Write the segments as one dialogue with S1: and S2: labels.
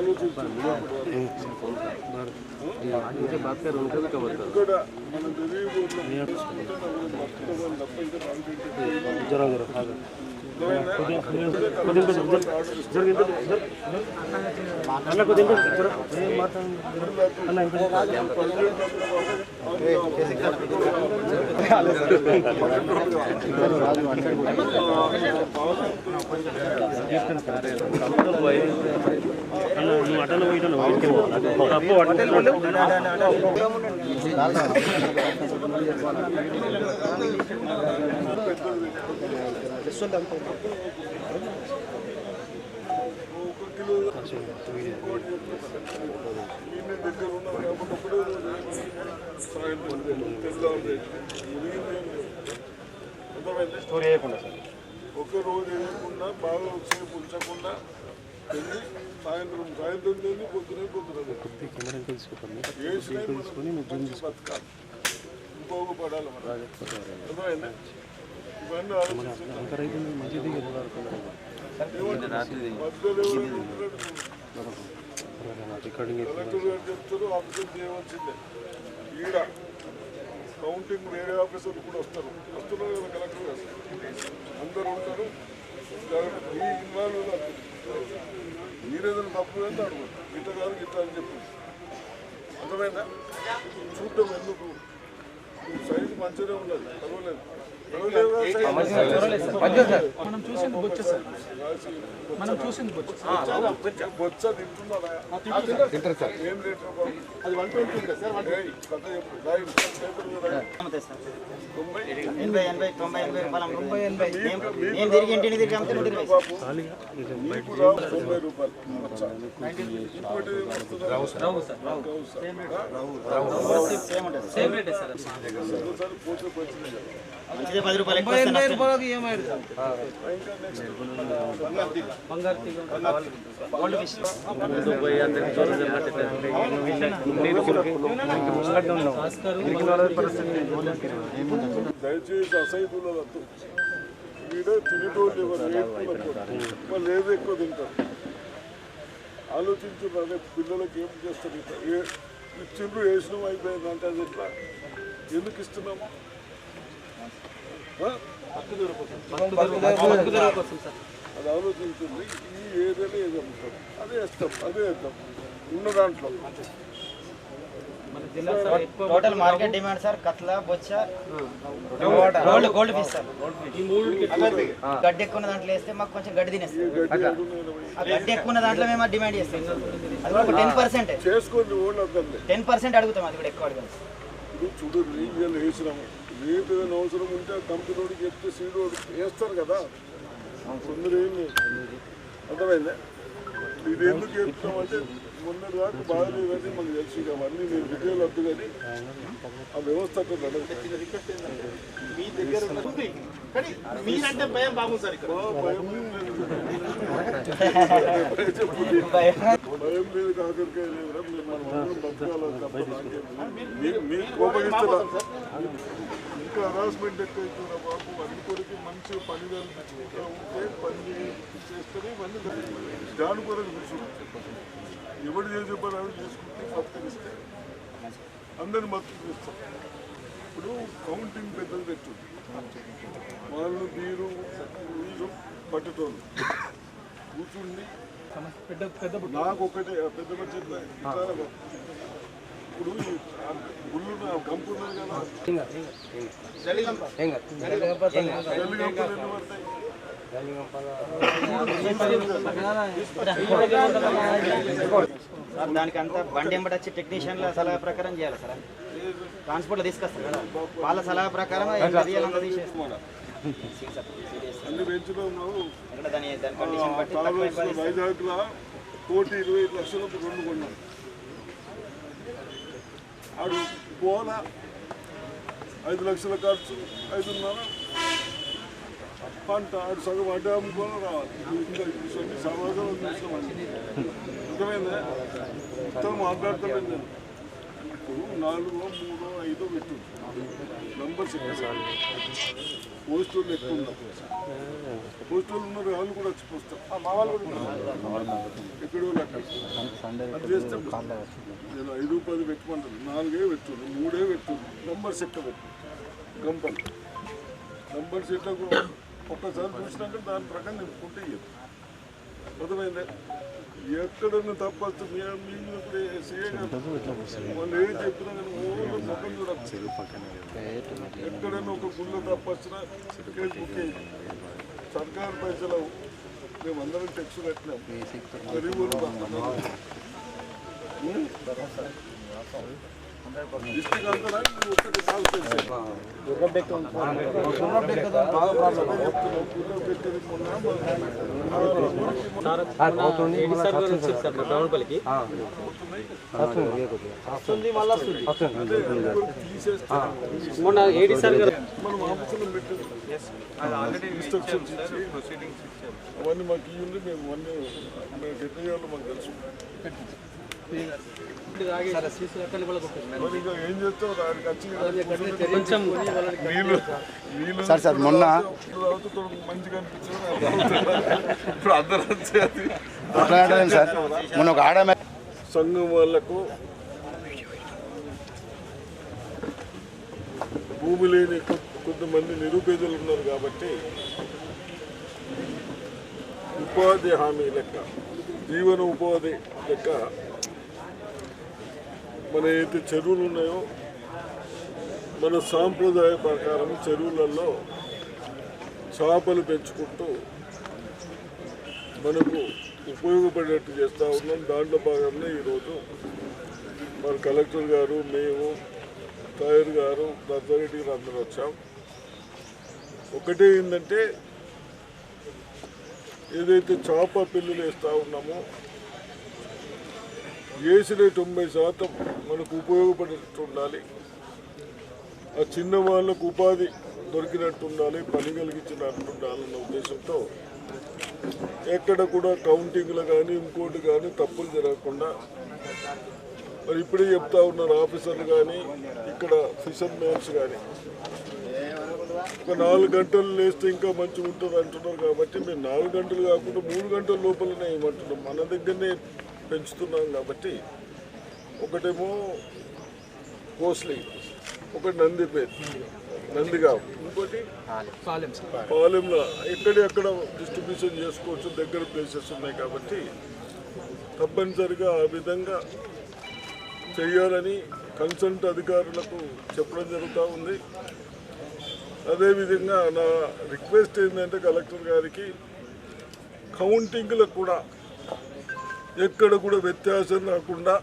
S1: ఆలోచించండి ఇక్కడ మన తెలియకూడదు తప్ప ఇంకా కాన్ఫిడెంట్
S2: నువ్వు అటన్న పోయినా అప్పు
S1: ఒక కిలో ఈయన దగ్గర ఉన్నాం కాబట్టి ఒకటే రోజు సాయంత్రం తెల్లారి
S2: స్టోరీ చేయకుండా సార్.
S1: ఒక రోజు వేయకుండా బాగా సేపు ఉంచకుండా వెళ్ళి సాయంత్రం సాయంత్రం తిని పొద్దునే పొద్దున మంచిగా బతకాలి ఉపయోగపడాలి మనం ఇవన్నీ ఆలోచించండి
S2: అంత రికార్డింగ్
S1: ఈడ కౌంటింగ్ వేరే ఆఫీసర్లు కూడా వస్తారు వస్తున్నారు కదా కలెక్టర్ గారు అందరు ఉంటారు మీ ఇన్వాల్వ్ మీరేదైనా తప్పు అయితే అడుగుతారు గిట్ట కాదు గిట్ట అని చెప్పి అర్థమైందా చూడటం ఎందుకు సైజు మంచిగా ఉన్నది పర్వాలేదు
S3: మనం చూసింది బొచ్చ సార్ మనం చూసింది బొచ్చ
S1: బొచ్చ తింటున్నారా ఏం
S3: అది వన్ ట్వంటీ సార్
S1: కథ చెప్పు
S4: ఎనభై ఎనభై తొంభై ఎనభై రూపాయలు తొంభై ఎనభై నేను తిరిగి ఇంటిని తిరిగి అమ్మితే నూట
S1: రూపాయలు
S4: సేమ్ ఉంటుంది
S3: సార్
S4: మంచిదే పది రూపాయలు ఎక్కువ
S1: దయచేసి అసైతుల వద్దు వీడే తినేటోళ్ళు వాళ్ళు ఏది ఎక్కువ తింటారు? ఆలోచించు అదే పిల్లలకి ఏం చేస్తారు? ఇచ్చిండ్రు వేసినాం అయిపోయింది అంటే అది ఎట్లా? ఎందుకు ఇస్తున్నాము? అది ఆలోచించింది ఈ ఏరియాలో ఏది అమ్ముతాం అదే వేస్తాం అదే వేద్దాం ఉన్న దాంట్లో
S4: టోటల్ మార్కెట్ డిమాండ్ సార్ కట్ల బొచ్చ గోల్డ్ గోల్డ్ ఫిష్ సార్ గడ్డి ఎక్కువ దాంట్లో వేస్తే మాకు కొంచెం గడ్డి తినేస్తాం
S1: గడ్డి అడుగునేది
S4: ఆ గడ్డి ఎక్కువ దాంట్లో మేము డిమాండ్ చేస్తాం. అది కూడా టెన్ పర్సెంట్ టెన్ పర్సెంట్ అడుగుతాం అది కూడా ఎక్కువ అడగదు.
S1: ఇప్పుడు చూడు రీజియల్ వేసినాము. రేపు ఏదైనా అవసరం ఉంటే కంపెనీకి చెప్తే సీడు వేస్తారు కదా. కొందరు ఏం అర్థమైందా? ఇది ఎందుకు చెప్తున్నాం అంటే మొన్న దాకా బాగలేదని మనకు తెలుసు ఇక అవన్నీ నేను డీటెయిల్ వద్దు కానీ ఆ వ్యవస్థ.
S3: మీ దగ్గర మీరంటే భయం బాగుంది సార్
S1: భయం. భయం లేదు కాకరకాయ లేదురా మీరు కోపగిస్తారా ఇంకా హరాస్మెంట్ ఎక్కువ అవుతుందా బాబు అన్ని కొరకు మంచి పని కల్పించుకుంటా ఉంటే పని చేస్తేనే ఇవన్నీ దాని కొరకు కూర్చుంటాం ఎవడు చేసే పని అవి చేసుకుంటే బతికిస్తే అందరిని మద్దతు చూస్తాం ఇప్పుడు కౌంటింగ్ పెద్దలు తెచ్చుంది వాళ్ళు మీరు వీళ్ళు కూర్చుండి
S3: పెద్ద పెద్ద
S1: నాకు ఒకటే పెద్ద బడ్జెట్ ఇప్పుడు గుళ్ళు గంపు ఉన్నది కదా.
S4: సార్ దానికి అంతా బండి ఎంబడి వచ్చి టెక్నీషియన్ల సలహా ప్రకారం చేయాలి సార్. ట్రాన్స్పోర్ట్లో తీసుకొస్తారు కదా. వాళ్ళ సలహా ప్రకారం తీసేస్తాం
S1: అన్ని
S4: ఎక్కువ తీస్తారు.
S1: వైజాగ్లో కోటి ఇరవై ఐదు లక్షలకు రెండు కొన్నాం. ఆడు పోలా. ఐదు లక్షల ఖర్చు ఐదున్నర. పంట ఆడు సగం అడ్డ అమ్ముకొని రావాలి. ఇంకా సమాధానం చూసినామండి అర్థమైందా? మొత్తం మాట్లాడతాం నేను. ఇప్పుడు నాలుగో మూడో ఐదో పెట్టు. నంబర్స్ పోస్టులు ఎక్కువ పోస్టులు ఉన్నారు వాళ్ళు కూడా వచ్చి పోస్తారు మా వాళ్ళు కూడా ఎక్కడో నేను ఐదు పది పెట్టుకుంటాను నాలుగే పెట్టుకుంది మూడే పెట్టుకుంది నంబర్స్ ఎక్క పెట్టు. గంపలు నంబర్స్ ఎట్లా కూడా ఒక్కసారి చూసినాక దాని ప్రకారం నింపుకుంటే అర్థమైందే? ఎక్కడన్నా తప్పచ్చు వాళ్ళు ఏం చెప్పినా కానీ ఓన్లీ ముఖం చూడచ్చు ఎక్కడైనా ఒక గుళ్ళ తప్పొచ్చినా సర్కారు పైసలు మేమందరం టెక్స్ కట్టినాం గరీబులు డిస్టిక్ అంతా ఒక్కటి కాల్
S2: మొన్న ఏడి సార్ గారు
S1: మనం ఆఫీసులో ఇన్స్ట్రక్షన్స్ ఇచ్చి అవన్నీ మాకు ఇవ్వండి మేము అన్నీ మేము ఎట్లా మాకు తెలుసు
S5: సార్, సార్, మొన్న- సార్? మొన్న ఒక ఆడ మే-
S1: సంఘం వాళ్ళకు భూమి లేని కొంతమంది నిరుపేదలు ఉన్నారు కాబట్టి ఉపాధి హామీ లెక్క జీవన ఉపాధి లెక్క మన ఏదైతే చెరువులు ఉన్నాయో మన సాంప్రదాయ ప్రకారం చెరువులలో చేపలు పెంచుకుంటూ మనకు ఉపయోగపడేట్టు చేస్తూ ఉన్నాం. దాంట్లో భాగంగా ఈరోజు మరి కలెక్టర్ గారు మేము తాయర్ గారు దత్తారెడ్డి గారు అందరూ వచ్చాం. ఒకటే ఏంటంటే ఏదైతే చేప పిల్లులు వేస్తూ ఉన్నామో వేసిన తొంభై శాతం మనకు ఉపయోగపడేటట్టు ఉండాలి ఆ చిన్న వాళ్ళకు ఉపాధి దొరికినట్టు ఉండాలి పని కలిగించినట్టు ఉండాలన్న ఉద్దేశంతో ఎక్కడ కూడా కౌంటింగ్లు కానీ ఇంకోటి కానీ తప్పులు జరగకుండా మరి ఇప్పుడే చెప్తా ఉన్నారు ఆఫీసర్లు కానీ ఇక్కడ ఫిషర్ మ్యాన్స్ కానీ ఒక నాలుగు గంటలు లేస్తే ఇంకా మంచిగా ఉంటుంది అంటున్నారు కాబట్టి మేము నాలుగు గంటలు కాకుండా మూడు గంటల లోపలనే ఇవ్వమంటున్నాం మన దగ్గరనే పెంచుతున్నాం కాబట్టి ఒకటేమో కోస్లీ ఒకటి నందిపేట్ నందిగాం ఇంకోటి పాలెంలో ఎక్కడెక్కడ డిస్ట్రిబ్యూషన్ చేసుకోవచ్చు దగ్గర ప్లేసెస్ ఉన్నాయి కాబట్టి తప్పనిసరిగా ఆ విధంగా చేయాలని కన్సల్ట్ అధికారులకు చెప్పడం జరుగుతూ ఉంది. అదేవిధంగా నా రిక్వెస్ట్ ఏంటంటే కలెక్టర్ గారికి కౌంటింగ్లకు కూడా ఎక్కడ కూడా వ్యత్యాసం రాకుండా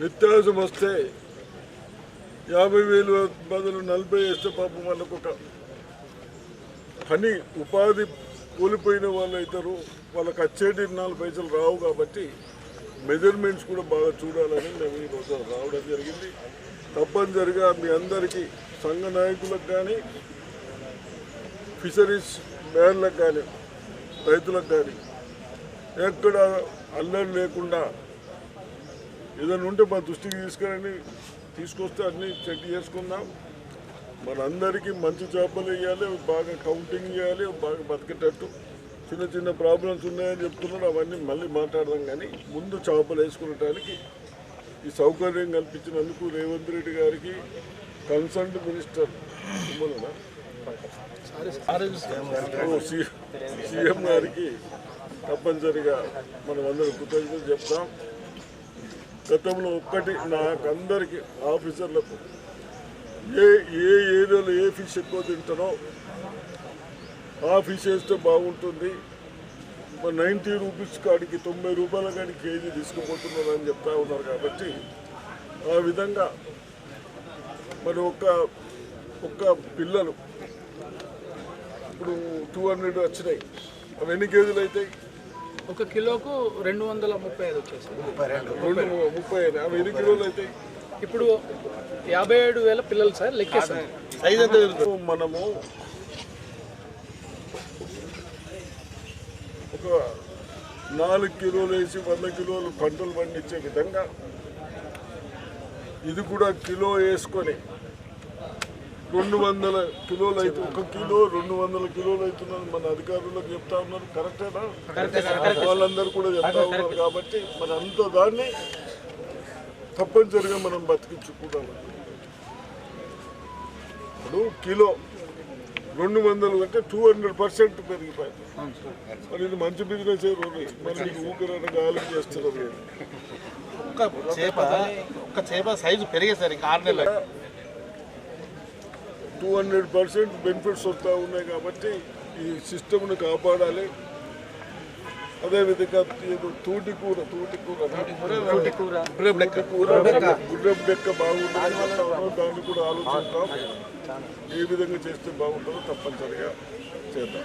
S1: వ్యత్యాసం వస్తే యాభై వేలు బదులు నలభై వేస్తే పాపం వాళ్ళకు ఒక పని ఉపాధి కోల్పోయిన వాళ్ళు అవుతారు. వాళ్ళకి వచ్చేటి నాలుగు పైసలు రావు కాబట్టి మెజర్మెంట్స్ కూడా బాగా చూడాలని మేము ఈరోజు రావడం జరిగింది. తప్పనిసరిగా మీ అందరికీ సంఘ నాయకులకు కానీ ఫిషరీస్ మ్యాన్లకు కానీ రైతులకు కానీ ఎక్కడ అల్లరి లేకుండా ఏదైనా ఉంటే మా దృష్టికి తీసుకురండి. తీసుకొస్తే అన్నీ చెక్ చేసుకుందాం. మనందరికీ మంచి చేపలు వేయాలి బాగా కౌంటింగ్ చేయాలి బాగా బతికేటట్టు చిన్న చిన్న ప్రాబ్లమ్స్ ఉన్నాయని చెప్తున్నారు అవన్నీ మళ్ళీ మాట్లాడదాం కానీ ముందు చేపలు వేసుకునడానికి ఈ సౌకర్యం కల్పించినందుకు రేవంత్ రెడ్డి గారికి కన్సర్న్ మినిస్టర్ సీఎం గారికి తప్పనిసరిగా మనం అందరూ కృతజ్ఞతలు చెప్తాం. గతంలో ఒక్కటి నాకు అందరికీ ఆఫీసర్లకు ఏ ఏ ఏరియాలో ఏ ఫిష్ ఎక్కువ తింటారో ఆ ఫిష్ వేస్తే బాగుంటుంది. మరి నైంటీ రూపీస్ కాడికి తొంభై రూపాయల కాడికి కేజీ తీసుకుపోతున్నారని అని చెప్తా ఉన్నారు కాబట్టి ఆ విధంగా మరి ఒక ఒక్క పిల్లలు ఇప్పుడు టూ హండ్రెడ్ వచ్చినాయి. అవి ఎన్ని కేజీలు అవుతాయి
S6: ఒక కిలోకు రెండు వందల ముప్పై ఐదు వచ్చేసాయి
S1: రెండు. ముప్పై ఐదు. ఎన్ని కిలోలు అవుతాయి
S6: ఇప్పుడు యాభై ఏడు వేల పిల్లలు సార్ లెక్కేసారు
S1: మనము ఒక నాలుగు కిలోలు వేసి వంద కిలోలు పంటలు పండించే విధంగా ఇది కూడా కిలో వేసుకొని రెండు వందల కిలోలు అయితే ఒక కిలో రెండు వందల కిలోలు అవుతున్నారు మన అధికారులకు చెప్తా ఉన్నారు. కరెక్టేనా వాళ్ళందరూ కూడా చెప్తా ఉన్నారు కాబట్టి మన అంత దాన్ని తప్పనిసరిగా మనం బతికించుకుంటాం ఇప్పుడు కిలో రెండు వందలు అంటే టూ హండ్రెడ్ పర్సెంట్ పెరిగిపోయింది. మరి ఇది మంచి బిజినెస్ రోజు? మరి మీకు ఊపిరి గాలి చేస్తున్నారు.
S3: ఒక్క చేప ఒక్క చేప సైజు పెరిగేసరికి ఆరు నెలలు.
S1: టూ హండ్రెడ్ పర్సెంట్ బెనిఫిట్స్ వస్తూ ఉన్నాయి కాబట్టి ఈ సిస్టమ్ను కాపాడాలి. అదేవిధంగా ఏదో తూటి కూర తూటి కూర తూటి కూర గుర్రపు డెక్క బాగుంటుంది. దాన్ని కూడా ఆలోచిస్తాం ఏ విధంగా చేస్తే బాగుంటుందో తప్పనిసరిగా చేద్దాం.